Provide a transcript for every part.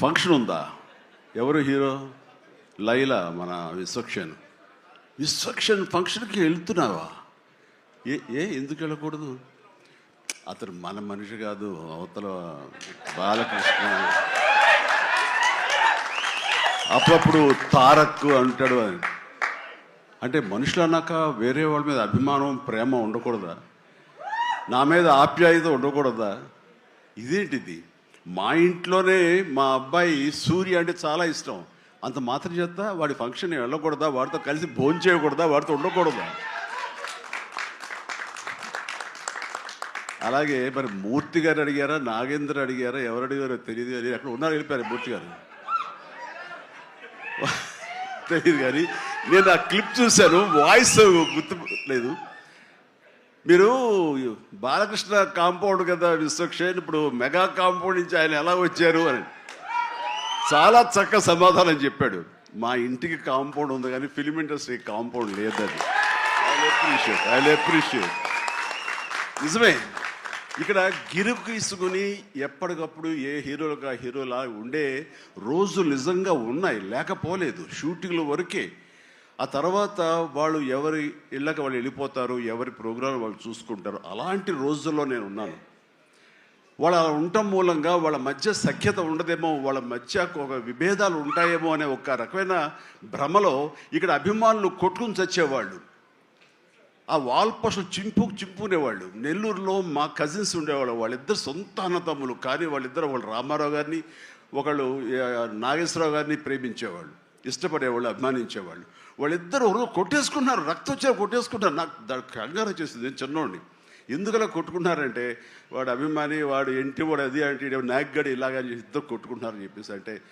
Function ఉందా? ఎవరు hero? Laila మన విశ్వక్షన్ విశ్వక్షన్ ఫంక్షన్కి వెళ్తున్నావా? ఏ ఏ ఎందుకు వెళ్ళకూడదు? అతను మన మనిషి కాదు అవతల బాలకృష్ణ. అప్పుడప్పుడు తారక్ అంటాడు అని. అంటే మనుషులు అన్నాక వేరే వాళ్ళ మీద అభిమానం ప్రేమ ఉండకూడదా? నా మీద ఆప్యాయత ఉండకూడదా? ఇదేంటిది? మా ఇంట్లోనే మా అబ్బాయి సూర్య అంటే చాలా ఇష్టం. అంత మాత్రం చేత వాడి ఫంక్షన్ వెళ్ళకూడదా వాడితో కలిసి భోజనం చేయకూడదా వాడితో ఉండకూడదా? అలాగే మరి మూర్తి గారు అడిగారా నాగేంద్ర అడిగారా ఎవరు అడిగారో తెలియదు కానీ అక్కడ ఉన్నారు వెళ్ళిపోయారు మూర్తి గారు. తెలియదు కానీ నేను ఆ క్లిప్ చూశాను వాయిస్ గుర్తు లేదు. మీరు బాలకృష్ణ కాంపౌండ్ కదా విశ్వక్షేణ్ ఇప్పుడు మెగా కాంపౌండ్ నుంచి ఆయన ఎలా వచ్చారు అని. చాలా చక్క సమాధానం చెప్పాడు. మా ఇంటికి కాంపౌండ్ ఉంది కానీ ఫిలిం ఇండస్ట్రీ కాంపౌండ్ లేదని ఐ అప్రిషియేట్ ఐ అప్రిషియేట్. నిజమే. ఇక్కడ గిరుకు తీసుకుని ఎప్పటికప్పుడు ఏ హీరోలకు ఆ హీరోలా ఉండే రోజులు నిజంగా ఉన్నాయి. లేకపోలేదు. షూటింగ్ల వరకే. ఆ తర్వాత వాళ్ళు ఎవరి ఇళ్ళకి వాళ్ళు వెళ్ళిపోతారు ఎవరి ప్రోగ్రాం వాళ్ళు చూసుకుంటారు అలాంటి రోజుల్లో నేను ఉన్నాను. వాళ్ళ అలా ఉండటం మూలంగా వాళ్ళ మధ్య సఖ్యత ఉండదేమో వాళ్ళ మధ్య ఒక విభేదాలు ఉంటాయేమో అనే ఒక రకమైన భ్రమలో ఇక్కడ అభిమానులు కొట్టుకుని చచ్చేవాళ్ళు. ఆ వాల్ పోస్టులు చింపు చింపునేవాళ్ళు. నెల్లూరులో మా కజిన్స్ ఉండేవాళ్ళు. వాళ్ళిద్దరు సొంత అన్నతమ్ములు కానీ వాళ్ళిద్దరు వాళ్ళు రామారావు గారిని ఒకళ్ళు నాగేశ్వరరావు గారిని ప్రేమించేవాళ్ళు. ఇష్టపడేవాళ్ళు అభిమానించేవాళ్ళు. వాళ్ళిద్దరు ఒకరు కొట్టేసుకున్నారు రక్తం వచ్చే కొట్టేసుకున్నారు. నాకు దానికి కంగారు వచ్చేసింది నేను చిన్నోడిని. ఎందుకలా కొట్టుకున్నారంటే వాడు అభిమాని వాడు ఇంటి వాడు అది అంటే నాగ్గడి ఇలాగ ఇద్దరు కొట్టుకుంటున్నారని చెప్పేసి అంటే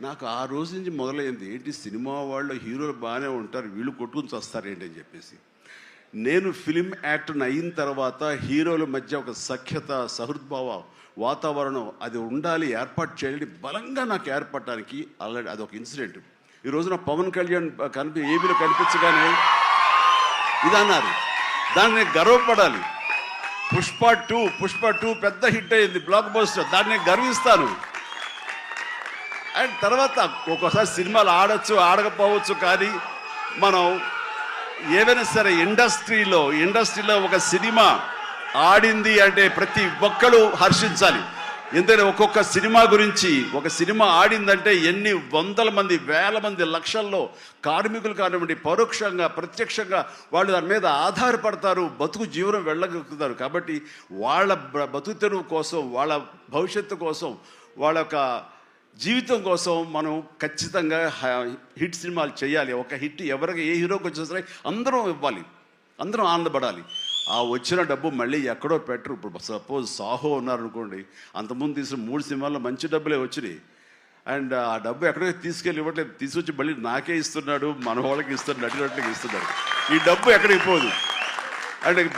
నాకు ఆ రోజు నుంచి మొదలైంది. ఏంటి సినిమా వాళ్ళు హీరోలు బాగానే ఉంటారు వీళ్ళు కొట్టుకుని వస్తారేంటి అని చెప్పేసి. నేను ఫిలిం యాక్టర్ని అయిన తర్వాత హీరోల మధ్య ఒక సఖ్యత సహృద్భావ వాతావరణం అది ఉండాలి ఏర్పాటు చేయాలని బలంగా నాకు ఏర్పడటానికి ఆల్రెడీ అదొక ఇన్సిడెంట్. ఈ రోజున పవన్ కళ్యాణ్ కనిపి ఏబీలో కనిపించగానే ఇది అన్నారు దాన్ని గర్వపడాలి. పుష్ప టూ పుష్ప టూ పెద్ద హిట్ అయింది బ్లాక్ బస్టర్. దాన్ని గర్విస్తాను. అండ్ తర్వాత ఒక్కోసారి సినిమాలు ఆడచ్చు ఆడకపోవచ్చు కానీ మనం ఏదైనా సరే ఇండస్ట్రీలో ఇండస్ట్రీలో ఒక సినిమా ఆడింది అంటే ప్రతి ఒక్కరు హర్షించాలి. ఎందుకంటే ఒక్కొక్క సినిమా గురించి ఒక సినిమా ఆడిందంటే ఎన్ని వందల మంది వేల మంది లక్షల్లో కార్మికులు కానివ్వండి పరోక్షంగా ప్రత్యక్షంగా వాళ్ళు దాని మీద ఆధారపడతారు బతుకు జీవనం వెళ్ళగలుగుతారు. కాబట్టి వాళ్ళ బతుకుతెరువు బతుకు తెరువు కోసం వాళ్ళ భవిష్యత్తు కోసం వాళ్ళ యొక్క జీవితం కోసం మనం ఖచ్చితంగా హిట్ సినిమాలు చేయాలి. ఒక హిట్ ఎవరికి ఏ హీరోకి వచ్చేసరికి అందరం ఇవ్వాలి. అందరం ఆనందపడాలి. ఆ వచ్చిన డబ్బు మళ్ళీ ఎక్కడో పెట్టరు. ఇప్పుడు సపోజ్ సాహో ఉన్నారనుకోండి అంతకుముందు తీసిన మూడు సినిమాల్లో మంచి డబ్బులే వచ్చినాయి. అండ్ ఆ డబ్బు ఎక్కడో తీసుకెళ్ళి ఇవ్వట్లేదు. తీసుకొచ్చి మళ్ళీ నాకే ఇస్తున్నాడు మన వాళ్ళకి ఇస్తున్నాడు నటినట్లకి ఇస్తున్నాడు. ఈ డబ్బు ఎక్కడికి పోదు.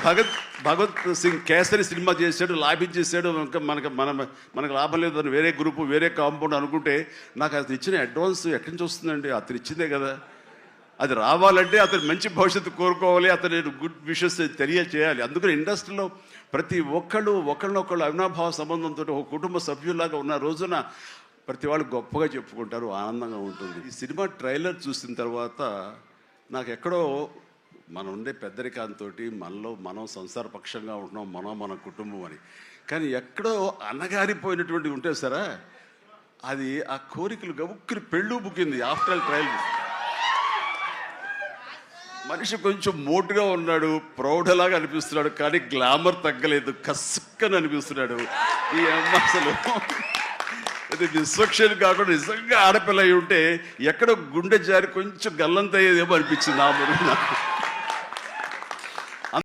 భగత్ భగత్ సింగ్ కేసరి సినిమా చేశాడు లాభించేసాడు ఇంకా మనకు మన మనకు లాభం లేదు. అని వేరే గ్రూపు వేరే కాంపౌండ్ అనుకుంటే నాకు అతను ఇచ్చిన అడ్వాన్స్ ఎక్కడి నుంచి వస్తుందండి? అతను ఇచ్చిందే కదా. అది రావాలంటే అతను మంచి భవిష్యత్తు కోరుకోవాలి అతను గుడ్ విషెస్ తెలియచేయాలి. అందుకని ఇండస్ట్రీలో ప్రతి ఒక్కళ్ళు ఒకళ్ళనొకళ్ళు అవినాభావ సంబంధంతో ఒక కుటుంబ సభ్యుల్లాగా ఉన్న రోజున ప్రతి వాళ్ళు గొప్పగా చెప్పుకుంటారు ఆనందంగా ఉంటుంది. ఈ సినిమా ట్రైలర్ చూసిన తర్వాత నాకు ఎక్కడో మనం ఉండే పెద్దరికాంతో మనలో మనం సంసారపక్షంగా ఉంటున్నాం మనం మన కుటుంబం అని. కానీ ఎక్కడో అనగారిపోయినటువంటి ఉంటే సరే అది ఆ కోరికలు గబుక్కుని పెళ్ళు బుక్కింది ఆఫ్టర్ ట్రయల్ మనిషి కొంచెం మోటుగా ఉన్నాడు ప్రౌఢలాగా అనిపిస్తున్నాడు కానీ గ్లామర్ తగ్గలేదు కసుక్కని అనిపిస్తున్నాడు. ఈ అమ్మ అసలు ఇది విశ్వక్షని కాకుండా నిజంగా ఆడపిల్ల అయి ఉంటే ఎక్కడో గుండె జారి కొంచెం గల్లంతయ్యేదేమో అనిపించింది ఆ మురుగు నాకు.